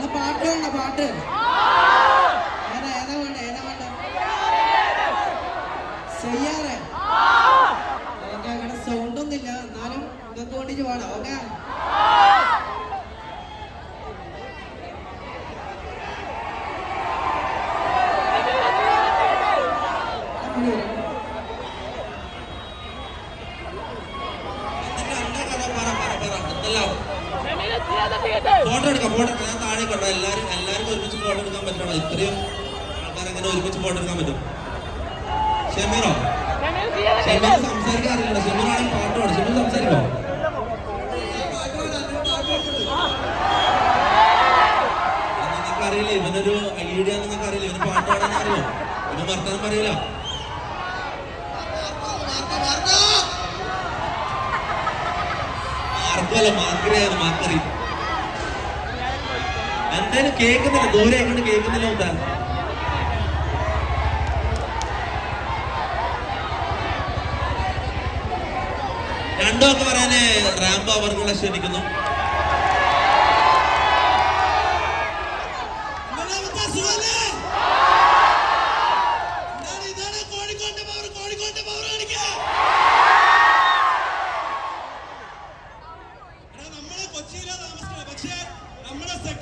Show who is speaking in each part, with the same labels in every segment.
Speaker 1: എടാ പാട്ട്
Speaker 2: ഏതാ ഏതാ വേണ്ട ഏതാ വേണ്ട? ചെയ്യാറേ. ഓക്കെ അങ്ങനെ സൗണ്ട് ഒന്നുമില്ല എന്നാലും ഇതൊക്കെ വേണ്ടിട്ട് പാടാം ഓക്കെ?
Speaker 1: എന്നിട്ട് ഫോട്ടോ എടുക്കാം ഫോട്ടോ ഞാൻ താഴെ കണ്ടോ എല്ലാവരും എല്ലാവർക്കും ഒരുമിച്ച് ഫോട്ടോ എടുക്കാൻ പറ്റണം? ഇത്രയും ആൾക്കാർ അങ്ങനെ ഒരുമിച്ച് ഫോട്ടോ എടുക്കാൻ പറ്റും. ഷെമീറോ? ഷെമീർ സംസാരിക്കാൻ അറിയില്ല ഷെമീറാണ് പാട്ട് പാടും. ഷെമീർ സംസാരിക്കോ അറിയില്ല. ഇവനൊരു ഐഡിയ നിങ്ങൾക്ക് അറിയില്ല. ഇവന് പാട്ട് പാടാൻ അറിയോ? ഇവന് വർത്തമാനം പറയില്ല മാർക്കല്ല മാർക്കറിയായത് മാർക്കറി എന്തായാലും കേൾക്കുന്നില്ല. ദൂരെ എങ്ങോട്ട് കേൾക്കുന്നില്ല എന്താ രണ്ടു ഒക്കെ പറയാന് റാംബോ അവർക്കുള്ള ക്ഷണിക്കുന്നു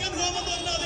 Speaker 1: జగన్ రామదాన్ని